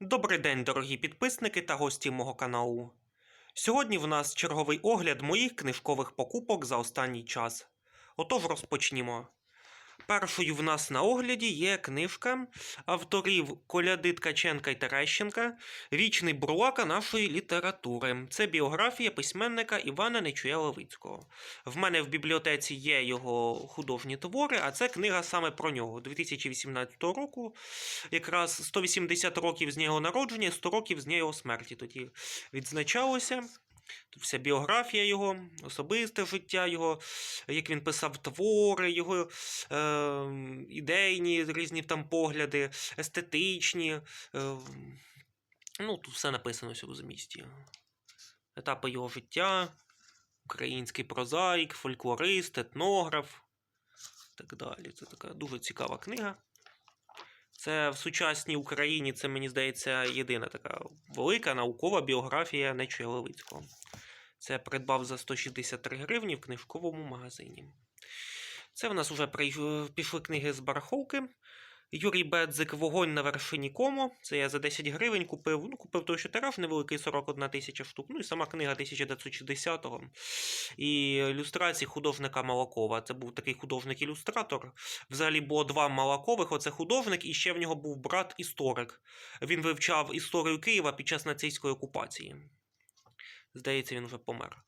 Добрий день, дорогі підписники та гості мого каналу. Сьогодні в нас черговий огляд моїх книжкових покупок за останній час. Отож розпочнімо. Першою в нас на огляді є книжка авторів Коляди Ткаченка і Терещенка Вічний бурлака нашої літератури. Це біографія письменника Івана Нечуя Левицького. В мене в бібліотеці є його художні твори, а це книга саме про нього 2018 року. Якраз 180 років з дня його народження, 100 років з дня його смерті тоді відзначалося. Тут вся біографія його, особисте життя його, як він писав твори, його е, ідейні різні там погляди, естетичні. Е, ну, тут все написано в цьому змісті. Етапи його життя, український прозаїк, фольклорист, етнограф. Так далі. Це така дуже цікава книга. Це в сучасній Україні, це, мені здається, єдина така велика наукова біографія Нечуя Левицького. Це придбав за 163 гривні в книжковому магазині. Це в нас вже пішли книги з бараховки. Юрій Бедзик Вогонь на вершині кому. Це я за 10 гривень купив. Ну, купив той, що тираж невеликий 41 тисяча штук. Ну і сама книга 1960-го. І ілюстрації художника Малакова. Це був такий художник-ілюстратор. Взагалі було два Малакових. Оце художник, і ще в нього був брат історик. Він вивчав історію Києва під час нацистської окупації. Здається, він вже помер.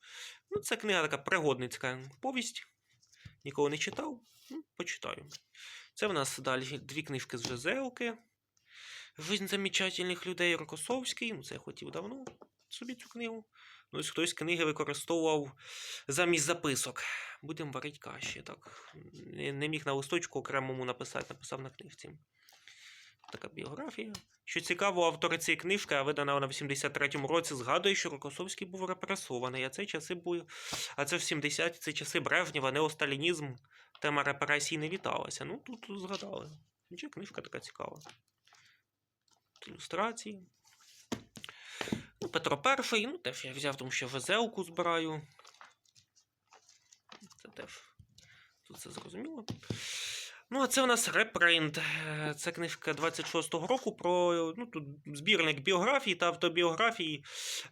Ну, це книга така пригодницька повість. Ніколи не читав. Ну, почитаю. Це в нас далі дві книжки з Жизелки. Жизнь замечательних людей Рокосовський. Ну, це я хотів давно собі цю книгу. Ну, ось хтось книги використовував замість записок. Будемо варити каші. Так. Не міг на листочку окремому написати, написав на книжці. Така біографія. Що цікаво, автори цієї книжки, видана вона в 83-му році, згадує, що Рокосовський був репресований, а це часи були. А це в 70-ті це часи Брежнєва, неосталінізм, тема репресій не віталася. Ну, тут, згадали. Хоча книжка така цікава. Ілюстрації. Ну, Петро І, ну теж я взяв, тому що везелку збираю. Це теж. Тут все зрозуміло. Ну, а це у нас репринт. Це книжка 26-го року про ну, тут збірник біографій та автобіографій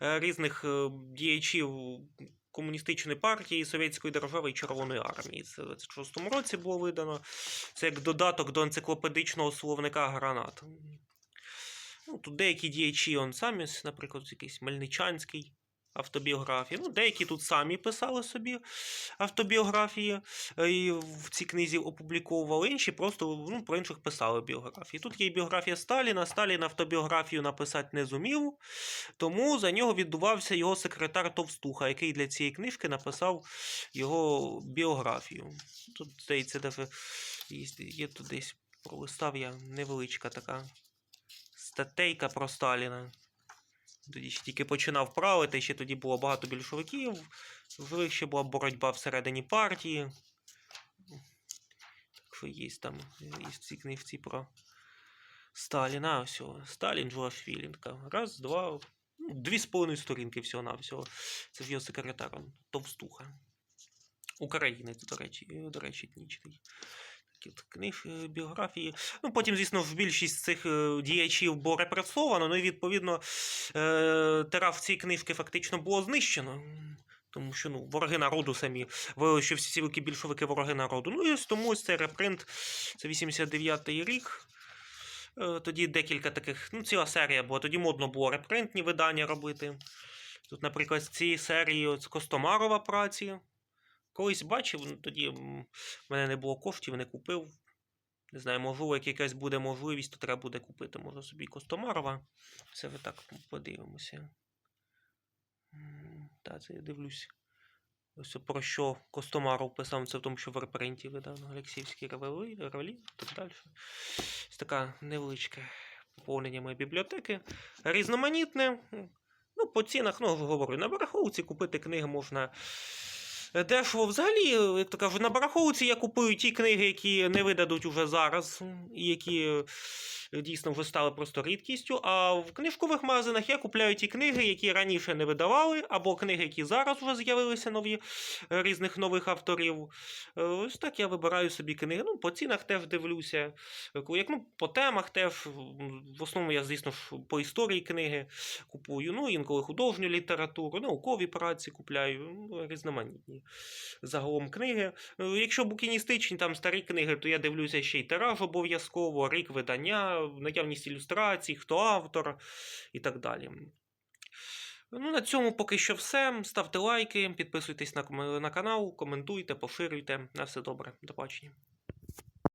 е, різних е, діячів комуністичної партії, Совєтської держави і Червоної армії. Це в 26-му році було видано. Це як додаток до енциклопедичного словника гранат. Ну, тут деякі діячі, он самі, наприклад, якийсь Мельничанський. Автобіографії. Ну, деякі тут самі писали собі автобіографії е, і в цій книзі опубліковували, інші просто ну, про інших писали біографії. Тут є біографія Сталіна. Сталін автобіографію написати не зумів, тому за нього віддувався його секретар Товстуха, який для цієї книжки написав його біографію. Тут, здається, є, тут десь пролистав я невеличка така статейка про Сталіна. Тоді ще тільки починав правити, ще тоді було багато більшовиків, в ще була боротьба всередині партії. Так що є там є в цій книжці про Сталіна. Ось, Сталін Джуашвілі. Така. Раз, два, ну, дві з половиною сторінки всього-навсього. Це ж його секретаром Товстуха. Українець, до речі, до речі, етнічний. Такі книг, е, біографії. Ну, потім, звісно, в більшість цих е, діячів було репресовано, ну і відповідно е, тираф цієї книжки фактично було знищено. Тому що ну, вороги народу самі що всі великі більшовики вороги народу. Ну і тому ось цей репринт, це 89-й рік. Тоді декілька таких, ну, ціла серія була. Тоді модно було репринтні видання робити. Тут, наприклад, з цієї серії ось Костомарова праці. Колись бачив, ну, тоді в мене не було коштів, не купив. Не знаю, можливо, як якась буде можливість, то треба буде купити, може, собі Костомарова. Все ви так подивимося. М, Та, це я дивлюсь. Ось про що Костомаров писав, це в тому, що в репринті видано Олексіївський ревелі, ревелі і так далі. Ось така невеличке поповнення моєї бібліотеки. Різноманітне. Ну, по цінах, ну, говорю, на барахолці купити книги можна дешево. Взагалі, е, як то кажуть, на барахолці я купую ті книги, які не видадуть уже зараз, і які е, дійсно вже стали просто рідкістю. А в книжкових магазинах я купляю ті книги, які раніше не видавали, або книги, які зараз вже з'явилися нові е, різних нових авторів. Е, Ось так я вибираю собі книги. Ну, по цінах теж дивлюся. Е, Як, ну, по темах теж. В основному я, звісно ж, по історії книги купую. Ну, інколи художню літературу, наукові праці купляю, ну, різноманітні загалом книги. Якщо букіністичні там старі книги, то я дивлюся ще й тираж обов'язково, рік видання, наявність ілюстрацій, хто автор і так далі. Ну, на цьому поки що все. Ставте лайки, підписуйтесь на, на канал, коментуйте, поширюйте. На все добре. До побачення.